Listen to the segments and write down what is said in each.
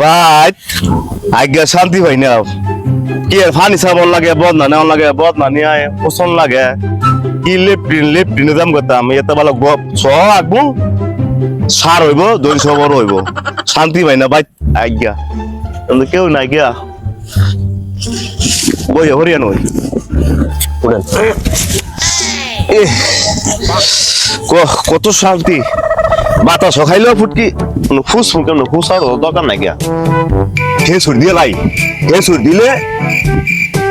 But আজ্ঞা শান্তি ভাই না। কি ফানি সাবন লাগে, বদনা নেওয়ান লাগে, বদনা নিয়ে পছন্দ লাগে। কি লেপটিন, লেপটিনে দাম করতাম এত ভালো গপ ছ আঁকবো, সার হইব দই সবর হইব। শান্তি ভাই না, বাই, আজ্ঞা। কেউ নাই গিয়া বই হরিয়ান ওই কত শান্তি। বাতাস খাইলেও ফুটকি। ফুস কেন ফুস আর দরকার নাই গিয়া হে সুর দিয়ে লাই। হে সুর দিলে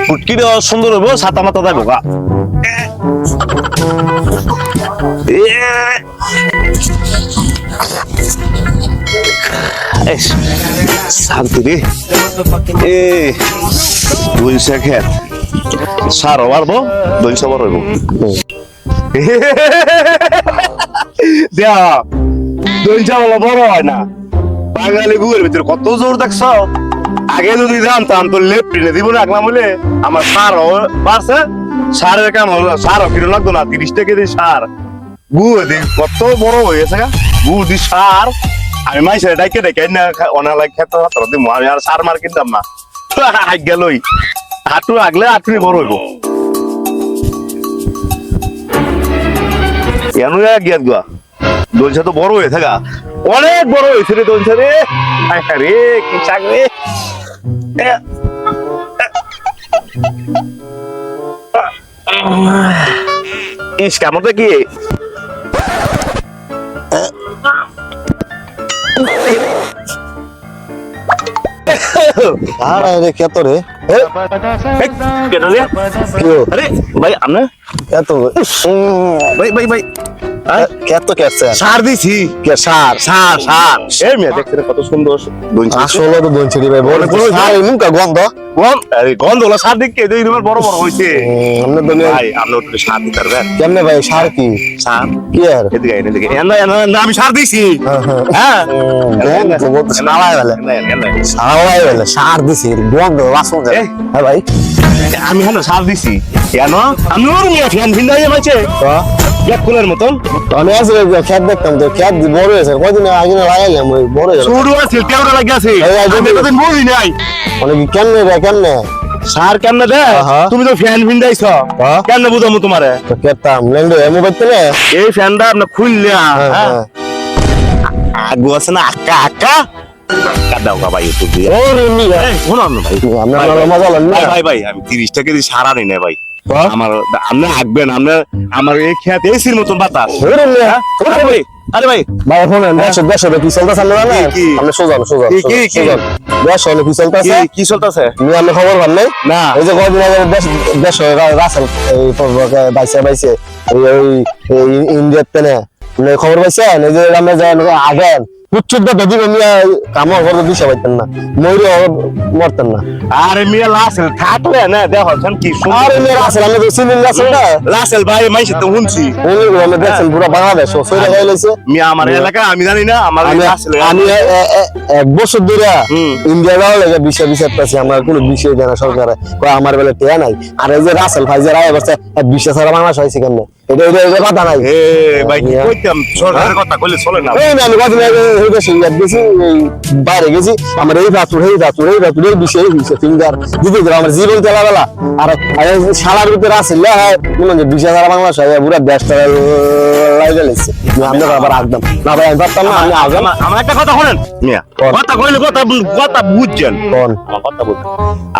ফুটকি দেওয়া সুন্দর হইব ছাতা মাথা দেবো গা শান্তি রে এ দুই সেকেন্ড সার পারব দুই সবার হইব দেয়া, দই চাওয়ালা বড় হয় না। বাঙালি গুয়ের ভিতরে কত জোর দেখছ? আগে যদি জানতাম তো লেফট টিনে দিব না বলে আমার সার বাড়ছে, সারের কাম হলো, সার কিলো লাগতো না, তিরিশ টাকা দিয়ে সার। গু দি কত বড় হয়েছে গা। গু দি সার। আমি মাইসে ডাইকে ডাইকে না অনালাই খেতে হাতর দিব আমি আর সার মার কিনতাম না। আগ গেলই হাঁটু আগলে হাঁটুনি বড় হইব। কেন গিয়াত গা? দোলসা তো বড় হয়ে থাকা। অনেক বড় হয়েছে রে দোলসা রে। রে, কি চাক রে। ইস, কেমন কি? আরে, রে রে রে? কি হলো? আরে ভাই আপনি? কত ভাই ভাই ভাই। কেছে সার দিছি। কে সার? সার সার। এই মেয়ে দেখতে কত সুন্দর। আসলে তো ভাই বলে অনেক সার। মুখা গন্ধ? গন্ধ? আরে গন্ধ হলো সার দিকে দুই তোমার বড় বড় হয়েছে। আমরা তো ভাই আপনি একটু সার দিতে পারবেন কেমনে ভাই সার কি? সার? কি আর? এদিকে আইন, এদিকে। আইন। না, না, না, আমি সার দিছি। হ্যাঁ, হ্যাঁ। হ্যাঁ? বেলে বেলে সার দিছি গন্ধ বাসন হ্যাঁ ভাই। আমি হ্যাঁ সার দিছি। কেন? আমি ওর নিয়ে ফ্যান ভিন্দাই মাইছে তো? এক মতন। আমি আসলে খেত দেখতাম তো খেত বড় হয়েছে কদিন আগে না লাগাইলাম ওই বড় হয়ে গেল আছে? কেমন বুঝি নাই। অনেক কেমনে রে কেমনে? সার কেন দে তুমি তো ফ্যান ভিন্দাইছ। হ্যাঁ। কেন বুঝামু তোমারে? তো খেতাম লেন্ডো এমন করতে না। এই ফ্যানটা আপনি খুললে হ্যাঁ, হ্যাঁ। হ্যাঁ। আগু আছে না আক্কা আক্কা। ভাই। ভাই ভাই আমি তিরিশ টাকা দিয়ে সারা নিই না ভাই? আমার আপনি আঁকবেন আপনার আমার এই খেত এসির মতন বাতাস। হ্যাঁ? আরে ভাই। দেশ দেশ কি চলতেছে না না? আমরা সোজা সোজা কি, কি, কি? দেশ হলে কি কি চলতেছে? কি চলতেছে? তুমি আমি খবর পান নাই? না। ওই যে কদিন আগে দেশ দেশ রাসেল এই বাইসে বাইসে ওই খবর পাইছেন? এই যে আমরা যাই আগেন উচ্চুদ্দ বেদি মিয়া কামড় করতে দিশা পাইতেন না ময়ূরে মরতেন না। আরে মিয়া লাসেল থাকলে না দেখো কি আর সুন্দর এমনি রাসেল আমি তো চিনি রাসেল না লাসেল ভাই মাইছে তো শুনছি। উনি আমি দেখছেন পুরো বাংলাদেশ ও সৈরা গাই লাইছে মিয়া আমার এলাকা আমি জানি না আমার লাসেল আমি এক বছর ধরে। ইন্ডিয়া লাগে বিষয় বিষয় পাচ্ছি আমার কোনো বিষয় দেয় সরকারে। কয় আমার বেলা টেয়া নাই। আর এই যে রাসেল ভাই যে রায় বসছে বিষয় ছাড়া বাংলাদেশ হয়েছে কেন এটা এটা এটা কথা নাই। এ ভাই কি কইতাম? সরকারের কথা কইলে চলে না। এই না আমি কদিন আগে এই দেশে ইয়াত গেছি এই বাইরে গেছি। আমার এই রাতুর এই রাতুর এই রাতুর এই বিষয় বিষয় ফিঙ্গার দিদি দিল আমার জীবন তেলা বেলা। আর শালার ভিতরে মনে ছাড়া বাংলাদেশ হয় পুরো দেশটা লাইলে লেছে আমি আবার একদম না ভাই ভাবতাম না আমি আগে আমার আমার একটা কথা শুনেন? কথা কইলে কথা বুঝছেন। কোন? আমার কথা বুঝছেন।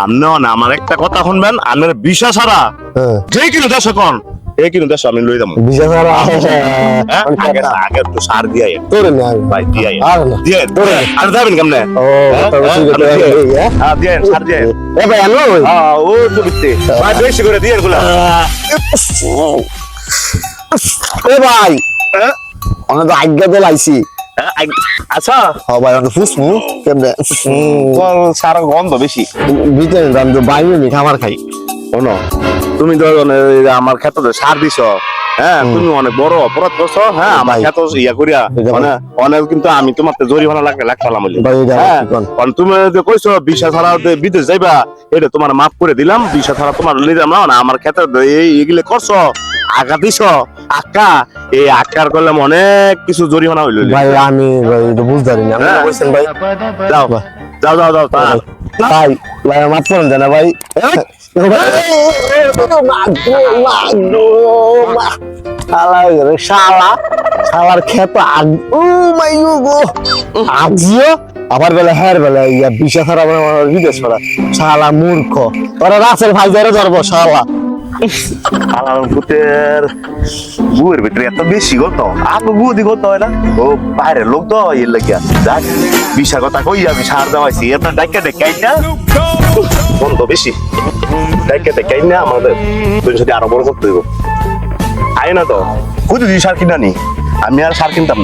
আপনিও না আমার একটা কথা শুনবেন আপনার বিষয় ছাড়া হ্যাঁ। যে কিনো কোন এই কিনো দেশ আমি লই যাব বিষয় ছাড়া হ্যাঁ? আগে আগে একটু সার দিয়ে। তোরে না ভাই দিয়ে। আর না দিয়ে তোরে। আর যাবেন কেমনে ও হ্যাঁ? তবে ঠিক হ্যাঁ? আছে হ্যাঁ হ্যাঁ, দিয়ে সার দিয়ে। এ ভাই হ্যাঁ, ও তো বিত্তে। ভাই, বেশি করে দিয়ে। এ ভাই হ্যাঁ? অনেক আজ্ঞা তো লাইছি হ্যাঁ, আচ্ছা হ ভাই অনেক ফুসমু কেমনে তোর সার গন্ধ বেশি দাম তো বাইরে খাবার খাই শোনো তুমি এই আমার ক্ষেত্রে সার দিছ হ্যাঁ তুমি অনেক বড় অপরাধ করছ হ্যাঁ আমার। এত ইয়া করিয়া মানে অনেক কিন্তু আমি তোমার জরিমানা লাগ লাগতাম হ্যাঁ কারণ তুমি যে কইছো বিশা ছাড়া যে বিদেশ যাইবা এটা তোমার মাফ করে দিলাম বিশা ছাড়া তোমার নিলাম না আমার ক্ষেত্রে এই এগুলো করছ আঁকা দিছ আঁকা এই আঁকার করলাম অনেক কিছু জরিমানা হইল। ভাই আমি বুঝতে পারিনি আপনি হ্যাঁ। ভাই? যাও যাও যাও যাও ভাই ভাই মাফ করেন জানা ভাই। শালা শালার খেত ও মাই গো আজিও আবার বেলা হের বেলা ইয়া বিশা খারাপ আমার বিদেশ করা শালা মূর্খ তোরা রাসেল ভাই যারে ধরবো শালা আলার ভূতের বুয়ের ভিতরে এত বেশি গত আগে বুয়ে দি গত হয় না ও বাইরের লোক তো এর লাগিয়া যাক বিশা কথা কইয়া আমি সার দেওয়াইছি এটা ডাইকা ডাইকাই না বন্ধ বেশি ডাইকা দেখে না আমাদের তুমি সাথে আরও বড় করতে হইব। আয় না তো। কুদি সার কিনা নি? আমি আর সার কিনতাম।